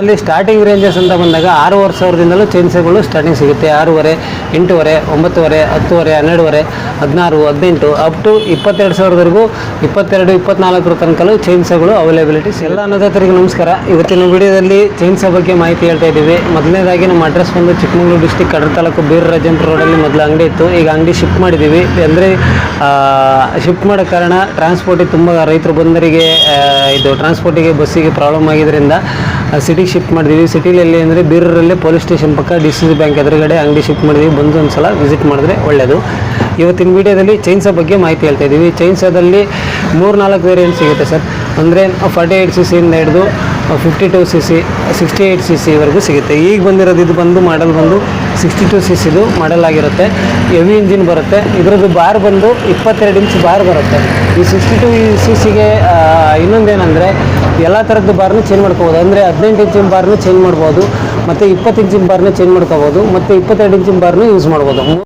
ಅಲ್ಲಿ starting ranges ಅಂತ ಬಂದಾಗ ಆರೂವರೆ ಸಾವಿರದಿಂದಲೂ ಚೈನ್ಸ್ಗಳು ಸ್ಟಾರ್ಟಿಂಗ್ ಸಿಗುತ್ತೆ. ಆರೂವರೆ, ಎಂಟೂವರೆ, ಒಂಬತ್ತುವರೆ, ಹತ್ತುವರೆ, ಹನ್ನೆರಡುವರೆ, ಹದಿನಾರು, ಹದಿನೆಂಟು ಅಪ್ ಟು ಇಪ್ಪತ್ತೆರಡು ಸಾವಿರದವರೆಗೂ ಇಪ್ಪತ್ತೆರಡು, ಇಪ್ಪತ್ನಾಲ್ಕರ ತನಕಲೂ ಚೇಂಜಸ್ಗಳು ಅವೈಲೇಬಿಲಿಟೀಸ್ ಎಲ್ಲ ಅನ್ನದಾತರಿಗೆ ನಮಸ್ಕಾರ. ಇವತ್ತಿನ ವಿಡಿಯೋದಲ್ಲಿ ಚೈನ್ಸ ಬಗ್ಗೆ ಮಾಹಿತಿ ಹೇಳ್ತಾ ಇದ್ದೀವಿ. ಮೊದಲನೇದಾಗಿ ನಮ್ಮ ಅಡ್ರೆಸ್ ಬಂದು ಚಿಕ್ಕಮಗಳೂರು ಡಿಸ್ಟಿಕ್ ಕಡರ ತಾಲೂಕು ಬೀರ್ ರಾಜೇಂದ್ರ ರೋಡಲ್ಲಿ ಮೊದಲು ಅಂಗಡಿ ಇತ್ತು. ಈಗ ಅಂಗಡಿ ಶಿಫ್ಟ್ ಮಾಡಿದ್ದೀವಿ. ಅಂದರೆ ಶಿಫ್ಟ್ ಮಾಡೋ ಕಾರಣ ಟ್ರಾನ್ಸ್ಪೋರ್ಟಿಗೆ ತುಂಬ ರೈತರು ಬಂದರಿಗೆ ಇದು ಟ್ರಾನ್ಸ್ಪೋರ್ಟಿಗೆ ಬಸ್ಸಿಗೆ ಪ್ರಾಬ್ಲಮ್ ಆಗಿದ್ದರಿಂದ ಸಿಟಿಗೆ ಶಿಫ್ಟ್ ಮಾಡಿದ್ದೀವಿ ಸಿಟಿಲಲ್ಲಿ ಅಂದರೆ ಬೀರರಲ್ಲಿ ಪೊಲೀಸ್ ಸ್ಟೇಷನ್ ಪಕ್ಕ ಡಿ ಸಿ ಸಿ ಬ್ಯಾಂಕ್ ಎದುರುಗಡೆ ಅಂಗಡಿ ಶಿಫ್ಟ್ ಮಾಡಿದ್ವಿ. ಬಂದು ಒಂದು ಸಲ ವಿಸಿಟ್ ಮಾಡಿದ್ರೆ ಒಳ್ಳೆಯದು ಇವತ್ತಿನ ವಿಡಿಯೋದಲ್ಲಿ ಚೈನ್ಸ ಬಗ್ಗೆ ಮಾಹಿತಿ ಹೇಳ್ತಾ ಇದ್ದೀವಿ. ಚೈನ್ಸದಲ್ಲಿ ಮೂರು ನಾಲ್ಕು ವೇರಿಯಂಟ್ ಸಿಗುತ್ತೆ ಸರ್. ಅಂದರೆ ಫಾರ್ಟಿ ಏಯ್ಟ್ ಸಿ ಸಿಯಿಂದ ಹಿಡಿದು fifty two C C sixty eight C ಸಿವರೆಗೂ ಸಿಗುತ್ತೆ. ಈಗ ಬಂದಿರೋದು, ಇದು ಬಂದು ಮಾಡಲ್ ಬಂದು ಸಿಕ್ಸ್ಟಿ ಟು ಸಿ ಸಿದು ಮಾಡಲ್ ಆಗಿರುತ್ತೆ. ಹೆವಿ ಇಂಜಿನ್ ಬರುತ್ತೆ. ಇದರದ್ದು ಬಾರ್ ಬಂದು ಇಪ್ಪತ್ತೆರಡು ಇಂಚ್ ಬಾರ್ ಬರುತ್ತೆ. ಈ ಸಿಕ್ಸ್ಟಿ ಟು ಸಿ ಸಿಗೆ ಇನ್ನೊಂದೇನೆಂದರೆ ಎಲ್ಲ ಥರದ್ದು ಬಾರ್ನು ಚೇಂಜ್ ಮಾಡ್ಕೋಬೋದು. ಅಂದರೆ ಹದಿನೆಂಟು ಇಂಚಿನ ಬಾರ್ನೂ ಚೇಂಜ್ ಮಾಡ್ಬೋದು. ಮತ್ತು ಇಪ್ಪತ್ತು ಇಂಚಿನ ಬಾರ್ನ ಚೇಂಜ್ ಮಾಡ್ಕೋಬೋದು. ಮತ್ತು ಇಪ್ಪತ್ತೆರಡು ಇಂಚಿನ ಬಾರ್ನೂ ಯೂಸ್ ಮಾಡ್ಬೋದು.